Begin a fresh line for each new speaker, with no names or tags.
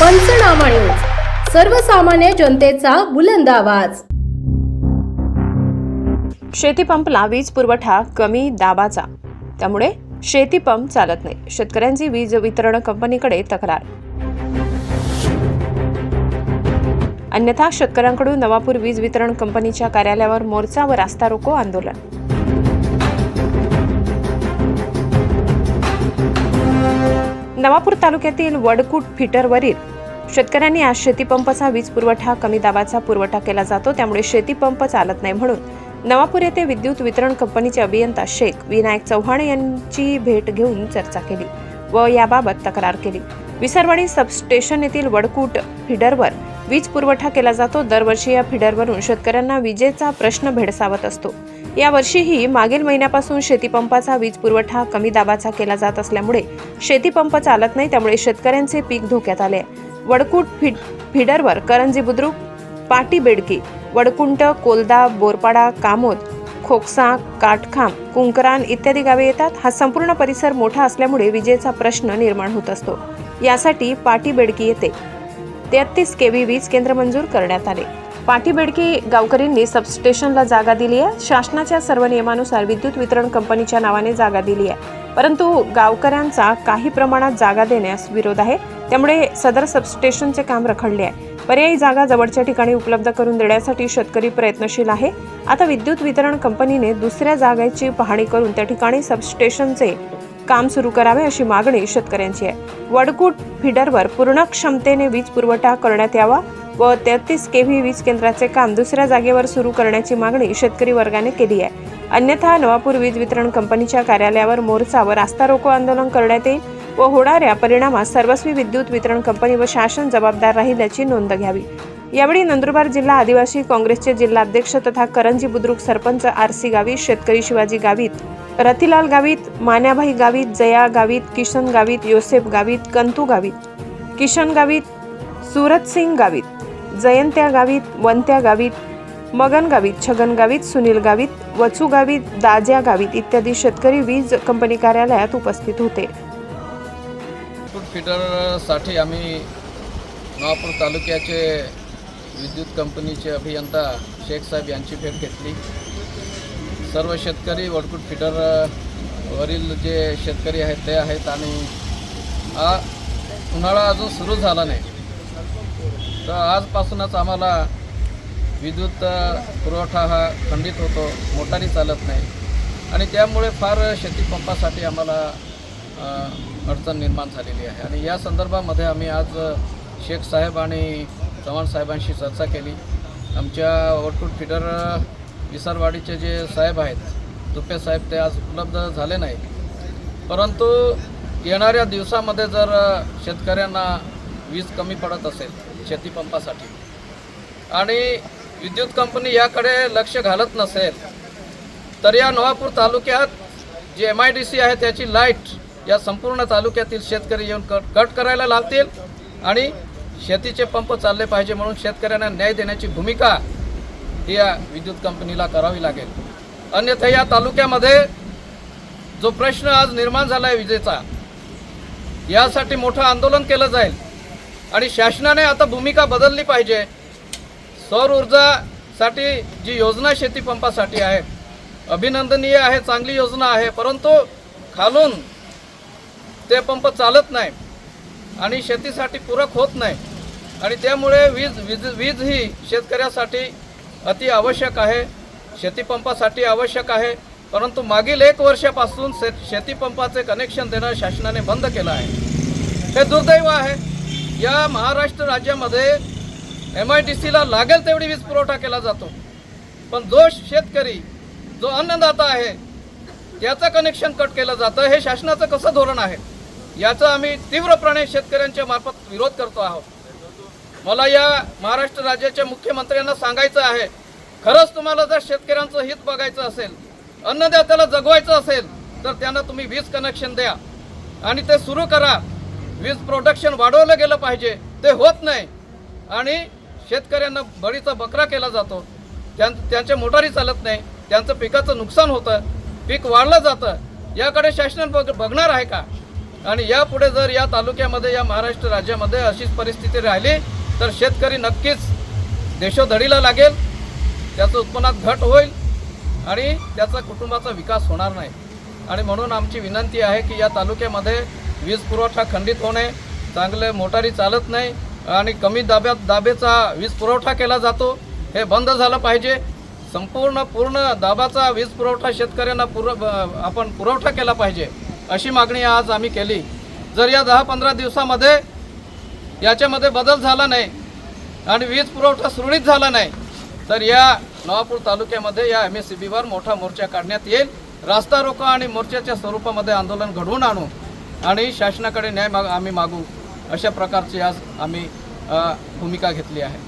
पंचनामा न्यूज. सर्वसामान्य जनतेचा बुलंद आवाज.
शेतीपंपला वीज पुरवठा कमी दाबाचा. त्यामुळे शेतीपंप चालत नाही. शेतकऱ्यांची वीज वितरण कंपनीकडे तक्रार. अन्यथा शेतकऱ्यांकडून नवापूर वीज वितरण कंपनीच्या कार्यालयावर मोर्चा व रास्ता रोको आंदोलन. नवापूर तालुक्यातील वडकूट फिटरवरील शेतकऱ्यांनी आज शेतीपंपचा वीज पुरवठा कमी दाबाचा पुरवठा केला जातो. त्यामुळे शेतीपंप चालत नाही म्हणून नवापूर येथे विद्युत वितरण कंपनीचे अभियंता शेख विनायक चव्हाण यांची भेट घेऊन चर्चा केली व याबाबत तक्रार केली. विसरवाडी सबस्टेशन येथील वडकूट फिडरवर वीज पुरवठा केला जातो. दरवर्षी या फिडरवरून शेतकऱ्यांना विजेचा प्रश्न भेडसावत असतो. यावर्षीही मागील महिन्यापासून शेतीपंपाचा वीज पुरवठा कमी दाबाचा केला जात असल्यामुळे शेतीपंप चालत नाही त्यामुळे शेतकऱ्यांचे पीक धोक्यात आले. आहे. वडकूट फि फिडरवर करंजी बुद्रुक पाटी बेडकी वडकुंट कोलदा बोरपाडा कामोद खोकसा काटखांब कुंकरान इत्यादी गावे येतात. हा संपूर्ण परिसर मोठा असल्यामुळे विजेचा प्रश्न निर्माण होत असतो. यासाठी पाटी बेडकी येते. तेहतीस केव्ही वीज केंद्र मंजूर करण्यात आले. पाठीबेडकी गावकरींनी सबस्टेशनला जागा दिली आहे. शासनाच्या सर्व नियमानुसार विद्युत वितरण कंपनीच्या नावाने जागा दिली आहे. परंतु गावकऱ्यांचा काही प्रमाणात जागा देण्यास विरोध आहे. त्यामुळे सदर सबस्टेशनचे काम रखडले आहे. पर्यायी जागा जवळच्या ठिकाणी उपलब्ध करून देण्यासाठी शेतकरी प्रयत्नशील आहे. आता विद्युत वितरण कंपनीने दुसऱ्या जागेची पाहणी करून त्या ठिकाणी सबस्टेशनचे काम सुरू करावे अशी मागणी शेतकऱ्यांची आहे. वडकूट फिडरवर पूर्ण क्षमतेने वीज पुरवठा करण्यात यावा व तेहतीस केव्ही वीज केंद्राचे काम दुसऱ्या जागेवर सुरू करण्याची मागणी शेतकरी वर्गाने केली आहे. अन्यथा नवापूर वीज वितरण कंपनीच्या कार्यालयावर मोर्चा व रास्ता रोको आंदोलन करण्यात येईल व होणाऱ्या परिणामास सर्वस्वी विद्युत वितरण कंपनी व शासन जबाबदार राहील याची नोंद घ्यावी. यावेळी नंदुरबार जिल्हा आदिवासी काँग्रेसचे जिल्हाध्यक्ष तथा करंजी बुद्रुक सरपंच आर सी गावित शेतकरी शिवाजी गावित रतिलाल गावित मान्याभाई गावित जया गावित किशन गावित योसेफ गावित कंतू गावित किशन गावित सुरत सिंग गावित जयंत्या गावित वंत्या गावित मगन गावित छगन गावित सुनील गावित वचू गावित दाज्या गावित इत्यादी शेतकरी वीज कंपनी कार्यालयात उपस्थित होते.
फूड आम्ही नवापूर तालुक्याचे विद्युत कंपनीचे अभियंता शेख साहेब यांची भेट घेतली. सर्व शेतकरी वडकुट फिडर वरील जे शेतकरी आहेत ते आहेत आणि हा उन्हाळा अजून सुरू झाला नाही. तर आजपासूनच आम्हाला विद्युत पुरवठा हा खंडित होतो मोटारी चालत नाही. आणि त्यामुळे फार शेतीपंपासाठी आम्हाला अडचण निर्माण झालेली आहे. आणि या संदर्भामध्ये आम्ही आज शेख साहेब आणि चव्हाण साहेबांशी चर्चा केली. आमच्या वडकुट फिडर विसारवाडीचे जे साहेब आहेत दुपे साहेब ते आज उपलब्ध झाले नाही परंतु येणाऱ्या दिवसामध्ये जर शेतकऱ्यांना वीज कमी पडत असेल शेतीपंपासाठी आणि विद्युत कंपनी याकडे लक्ष घालत नसेल तर या नवापूर तालुक्यात जे एम आय डी सी आहे त्याची लाइट या संपूर्ण तालुक्यातील शेतकरी येऊन कट कट करायला लावतील आणि शेतीचे पंप चालले पाहिजे म्हणून शेतकऱ्यांना न्याय देण्याची भूमिका ही या विद्युत कंपनीला करावी लागेल. अन्यथा या तालुक्यामध्ये जो प्रश्न आज निर्माण झाला आहे विजेचा यासाठी मोठं आंदोलन केलं जाईल. आणि शासनाने आता भूमिका बदलली पाहिजे. सौर ऊर्जासाठी जी योजना शेतीपंपासाठी आहे अभिनंदनीय आहे चांगली योजना आहे परंतु खालून ते पंप चालत नाही आणि शेतीसाठी पूरक होत नाही. आणि त्यामुळे वीज वीज वीज ही शेतकऱ्यासाठी अति आवश्यक आहे. शेतीपंपासाठी आवश्यक आहे. परंतु मागील एक वर्षापासून शे शेतीपंपाचे कनेक्शन देणं शासनाने बंद केलं आहे. हे दुर्दैव आहे. या महाराष्ट्र राज्यामध्ये एम आय डी सीला लागेल तेवढी वीज पुरवठा केला जातो. पण जो शेतकरी जो अन्नदाता आहे त्याचं कनेक्शन कट केलं जातं हे शासनाचं कसं धोरण आहे? याचा आम्ही तीव्रपणे शेतकऱ्यांच्या मार्फत विरोध करतो आहोत. मला या महाराष्ट्र राज्याच्या मुख्यमंत्र्यांना सांगायचं आहे खरंच तुम्हाला जर शेतकऱ्यांचं हित बघायचं असेल अन्नदात्याला जगवायचं असेल तर त्यांना तुम्ही वीज कनेक्शन द्या. आणि ते सुरू करा. वीज प्रोडक्शन वाढवलं गेलं पाहिजे. ते होत नाही. आणि शेतकऱ्यांना बळीचा बकरा केला जातो. त्यां त्यांच्या मोटारी चालत नाही. त्यांचं पिकाचं नुकसान होतं. पीक वाढलं जातं. याकडे शासन बघ बघणार आहे का? आणि यापुढे जर या तालुक्यामध्ये या महाराष्ट्र राज्यामध्ये अशीच परिस्थिती राहिली तर शेतकरी नक्कीच देशोधडीला लागेल. त्याचं उत्पन्नात घट होईल आणि त्याचा कुटुंबाचा विकास होणार नाही. आणि म्हणून आमची विनंती आहे की या तालुक्यामध्ये वीज पुरवठा खंडित होणे चांगले मोटारी चालत नाही आणि कमी दाब्यात दाबेचा वीज पुरवठा केला जातो हे बंद झालं पाहिजे. संपूर्ण पूर्ण दाबाचा वीज पुरवठा शेतकऱ्यांना पुर आपण पुरवठा केला पाहिजे अशी मागणी आज आम्ही केली. जर या दहा पंधरा दिवसामध्ये याच्यामध्ये बदल झाला नाही आणि वीज पुरवठा सुरळीत झाला नाही तर या नवापूर तालुक्यामध्ये या एम एस सी बीवर मोठा मोर्चा काढण्यात येईल. रास्ता रोको आणि मोर्चाच्या स्वरूपामध्ये आंदोलन घडवून आणू आणि शासनाकडे न्याय माग आम्ही मागू. अशा प्रकारची आज आम्ही भूमिका घेतली आहे.